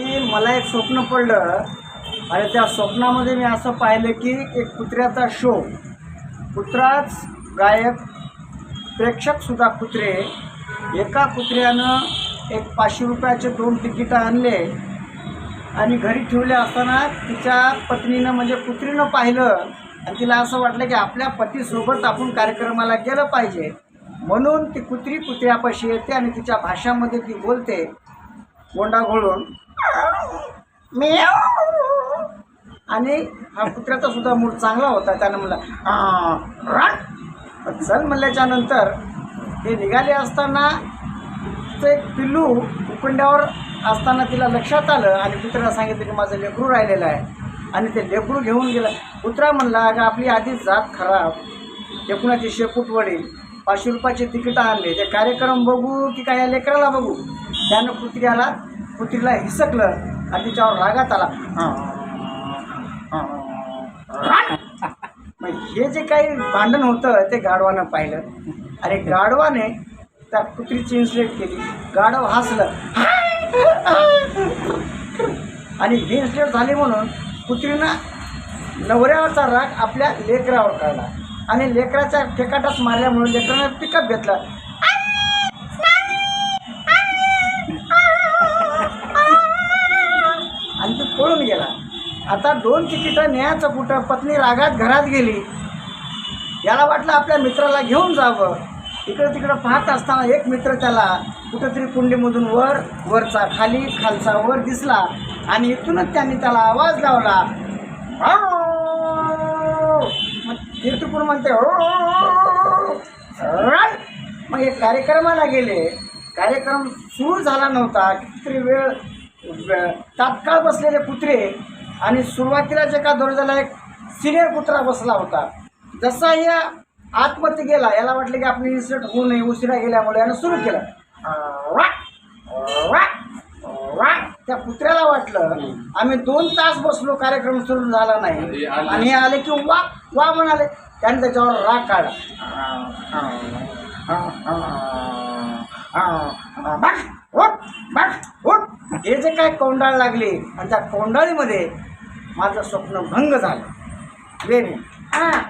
की मला एक स्वप्न पडलं. आणि त्या स्वप्नामध्ये मी असं पाहिलं की एक कुत्र्याचा शो कुत्राच गायक प्रेक्षकसुद्धा कुत्रे. एका कुत्र्यानं एक पाचशे रुपयाचे दोन तिकीटं आणले. आणि घरी ठेवले असताना तिच्या पत्नीनं म्हणजे कुत्रीनं पाहिलं. आणि तिला असं वाटलं की आपल्या पतीसोबत आपण कार्यक्रमाला गेलं पाहिजे. म्हणून ती कुत्री कुत्र्यापाशी येते आणि तिच्या भाषामध्ये ती बोलते. गोंडा घोळून. म्याव. आणि हा कुत्र्याचा सुद्धा मूड चांगला होता. त्यानं म्हणलं राट." चल म्हणल्याच्या नंतर ते निघाले असताना ते पिल्लू उकंड्यावर असताना तिला लक्षात आलं आणि कुत्र्याला सांगितलं की माझं लेकरू राहिलेलं आहे. आणि ते लेकरू घेऊन गेलं. कुत्रा म्हणला अगं आपली आधीच जात खराब. एकूणाची शेपूट वडील पाचशे रुपयाचे तिकीटं आणले. ते कार्यक्रम बघू की काय या लेकराला बघू? त्यानं कुत्र्याला कुत्रीला हिसकलं आणि तिच्यावर रागात आला. मग हे जे काही भांडण होतं ते गाढवानं पाहिलं. आणि गाढवाने त्या कुत्रीची इन्सुलेट केली. गाढव हसलं. आणि हे इन्सुलेट झाली म्हणून कुत्रीनं नवऱ्यावरचा राग आपल्या लेकरावर काढला आणि लेकराच्या ठेकाटात मारल्यामुळे लेकरानं पिकअप घेतला. आता दोन तिकीटं न्यायचं कुठं? पत्नी रागात घरात गेली. याला वाटलं आपल्या मित्राला घेऊन जावं. इकडं तिकडं पाहत असताना एक मित्र त्याला कुठंतरी कुंडीमधून वर वरचा खाली खालचा वर दिसला आणि इथूनच त्यांनी त्याला आवाज लावला. तीर्थपूर मग म्हणते हो मग हे कार्यक्रमाला गेले. कार्यक्रम सुरू झाला नव्हता. कितीतरी वेळ तात्काळ बसलेले कुत्रे आणि सुरुवातीला जे का दर्जाला एक सिनियर कुत्रा बसला होता. जसा या आतमध्ये गेला याला वाटलं की आपली इन्सिडेंट होऊ नये उशिरा गेल्यामुळे यानं सुरू केलं. वा, वा, वा. त्या कुत्र्याला वाटलं आम्ही दोन तास बसलो कार्यक्रम सुरू झाला नाही. आणि हे आले की वा वा म्हणाले. त्याने त्याच्यावर राग काढला. हे जे काय कोंडाळ लागली आणि त्या कोंडाळीमध्ये माझं स्वप्न भंग झालं. वेरी हां.